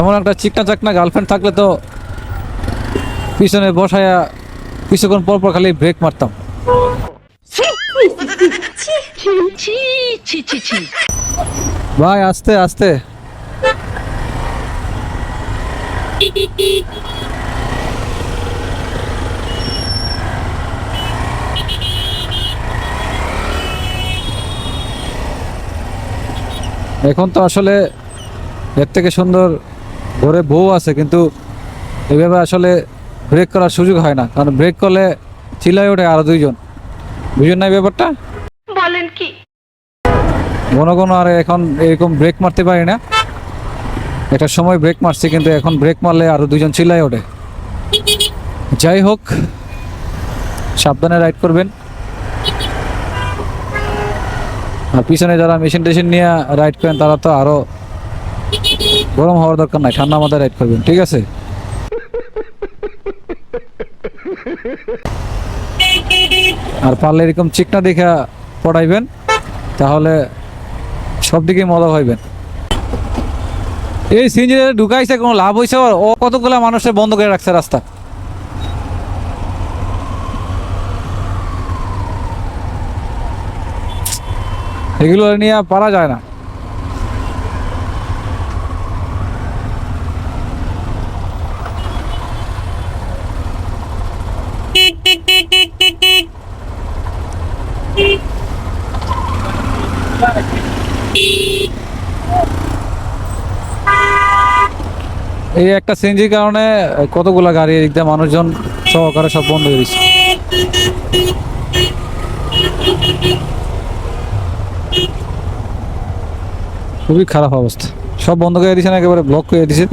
এমন একটা চিকনা চাকনা গার্লফ্রেন্ড থাকলে তো পিছনে বসায়া কিছুক্ষণ পর পর খালি ব্রেক মারতাম। ভাই আস্তে আস্তে। এখন তো আসলে এর থেকে সুন্দর ঘরে বউ আছে কিন্তু এভাবে আসলে ব্রেক করার সুযোগ হয় না। কারণ ব্রেক করলে চিল্লাই ওঠে আরও দুইজন। বুঝুন না ব্যাপারটা? বলেন কি? ঘন ঘন আর এখন এরকম ব্রেক মারতে পারি না। একটা সময় ব্রেক মারছি কিন্তু এখন ব্রেক মারলে আরও দুজন চিল্লাই ওঠে। যাই হোক সাবধানে রাইড করবেন। আর পিছনে যারা মেশিন টেশিন নিয়ে রাইড করেন তারা তো আরও গরম হওয়ার দরকার নাই, ঠান্ডা মাথায় রাইড করবেন, ঠিক আছে? আর পারলে এরকম চিকনা দেখা পড়াইবেন, তাহলে সব দিকে মজা হইবেন এই সিঞ্জিরে ঢুকাইছে, কোনো লাভ হয়েছে? ও কতগুলা মানুষের বন্ধ করে রাখছে রাস্তা? এগুলো নিয়ে পারা যায় না। এই একটা সিএনজির কারণে কতগুলো গাড়ি এদিক দিয়ে মানুষজন সহকারে সব বন্ধ হয়ে গেছে। খুবই খারাপ অবস্থা। সব বন্ধ করে দিয়েছেন, একেবারে ব্লক করে দিয়েছে